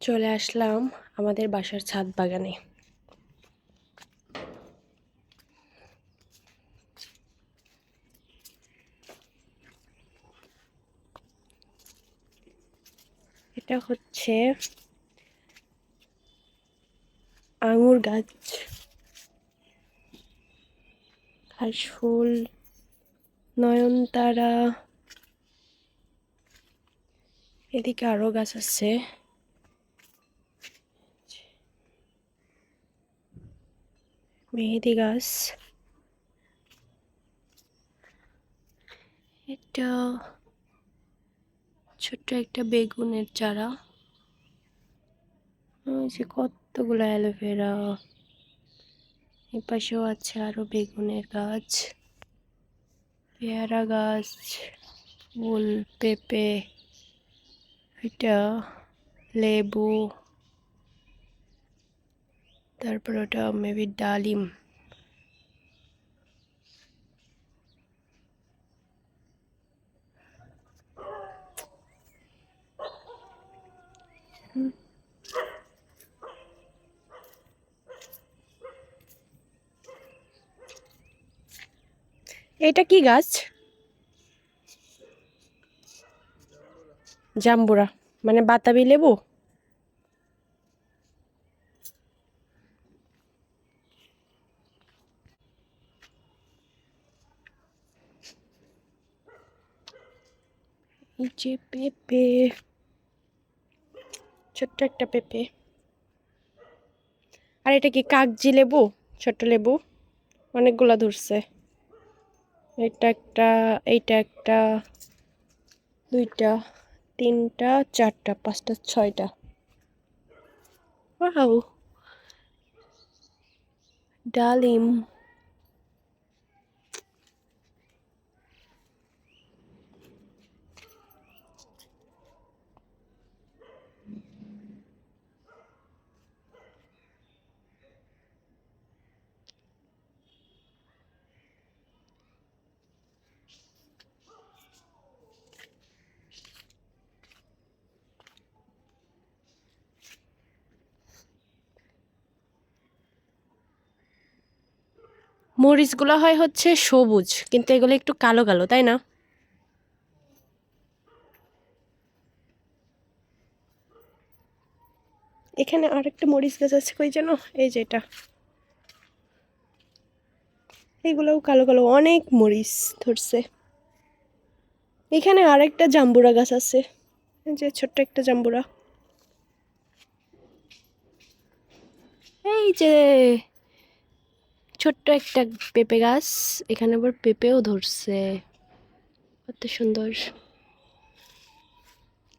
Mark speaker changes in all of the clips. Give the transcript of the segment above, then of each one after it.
Speaker 1: চলে আসলাম আমাদের বাসার ছাদ বাগানে। এটা হচ্ছে আঙুর গাছ। ঘাসফুল নয়নতারা। এদিকে আরও গাছ আছে। মেহেদি গাছ এটা ছোট্ট একটা বেগুনের চারা। যে কতগুলো অ্যালোভেরা। এ পাশেও আছে আরও বেগুনের গাছ। পেয়ারা গাছ ফুল পেঁপে, এটা লেবু। তারপর ওটা মেবি ডালিম। এটা কি গাছ? জাম্বুরা। মানে বাতাবি লেবু? যে পেঁপে। ছোট্ট একটা পেঁপে। আর এটা কি কাগজি লেবু? ছোট্ট লেবু। অনেকগুলা ধরছে। এটা একটা, এইটা একটা, দুইটা, তিনটা, চারটা, পাঁচটা, ছয়টা। ডালিম। মরিচগুলো হয় হচ্ছে সবুজ, কিন্তু এগুলো একটু কালো কালো, তাই না? এখানে আরেকটা মরিচ গাছ আছে, কই যেন? এই যে এটা। কালো কালো, অনেক মরিচ ধরছে। এখানে আরেকটা জাম্বুরা গাছ আছে যে ছোট্ট একটা জাম্বুরা। এই যে ছোট্ট একটা পেঁপে গাছ। এখানে আবার পেঁপেও ধরছে। কত সুন্দর।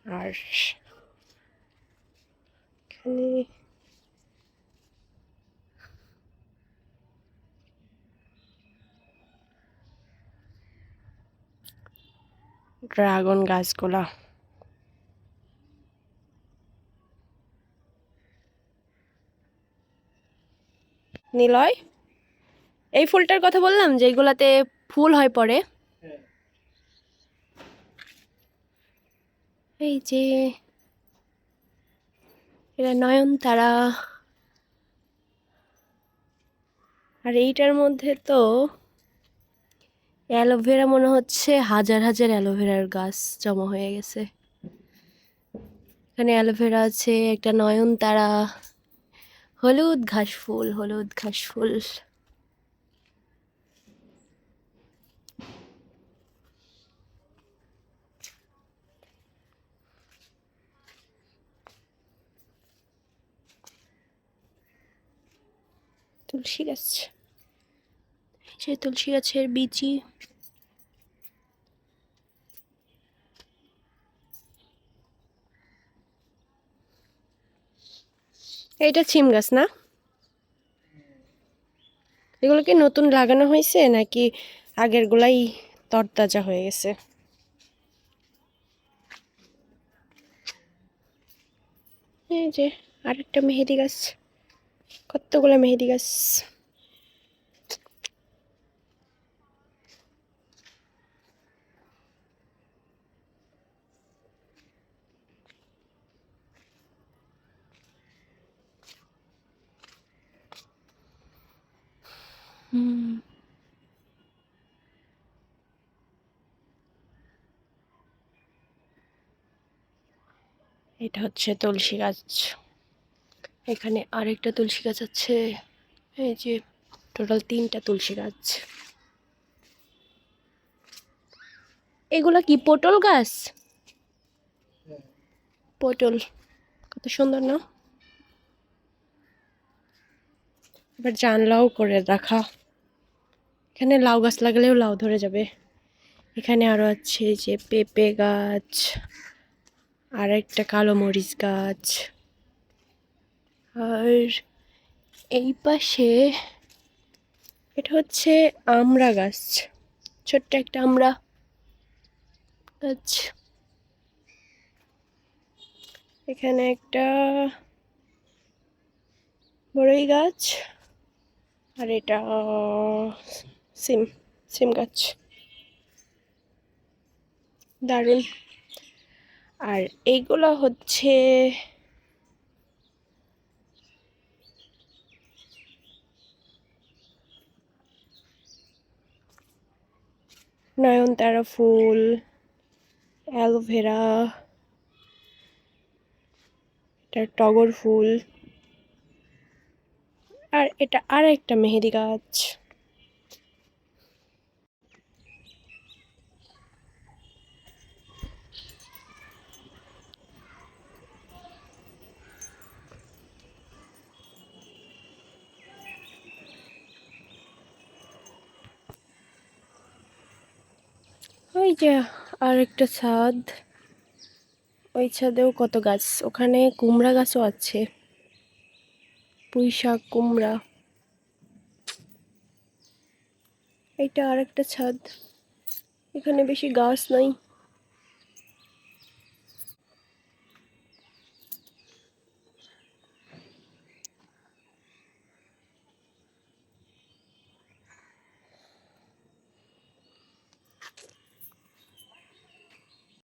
Speaker 1: আর এখানে ড্রাগন গাছগুলা। নিলয়? এই ফুলটার কথা বললাম যে এগুলাতে ফুল হয় পরে। এই যে এটা নয়নতারা। আর এইটার মধ্যে তো অ্যালোভেরা মনে হচ্ছে, হাজার হাজার অ্যালোভেরার গাছ জমা হয়ে গেছে। এখানে অ্যালোভেরা আছে, একটা নয়নতারা। হলুদ ঘাস ফুল, হলুদ ঘাস ফুল। তুলসী গাছ। সেই তুলসী গাছের বিচি। এইটা সিম গাছ না? এগুলো কি নতুন লাগানো হয়েছে নাকি আগের গুলাই তরতাজা হয়ে গেছে? এই যে আরেকটা মেহেদি গাছ। কতগুলো মেহেদি গাছ? এটা হচ্ছে তুলসী গাছ। এখানে আরেকটা তুলসী গাছ আছে। এই যে টোটাল তিনটা তুলসী গাছ। এগুলা কি পটল গাছ? পটল। কত সুন্দর, না? এবার জানলাও করে রাখা এখানে লাউ গাছ লাগালেও লাউ ধরে যাবে। এখানে আরও আছে যে পেঁপে গাছ আর একটা কালো মরিচ গাছ। আর এই পাশে এটা হচ্ছে আমড়া গাছ। ছোট্ট একটা আমড়া গাছ। এখানে একটা বড়ই গাছ আর এটা সিম সিম গাছ। দারুণ। আর এইগুলো হচ্ছে নয়নতারা ফুল অ্যালোভেরা এটা টগর ফুল আর এটা আর একটা মেহেদি গাছ। ওই যে আর একটা ছাদ। ওই ছাদেও কত গাছ। ওখানে কুমড়া গাছও আছে। পুঁই শাক, কুমড়া। এটা আর একটা ছাদ। এখানে বেশি গাছ নাই।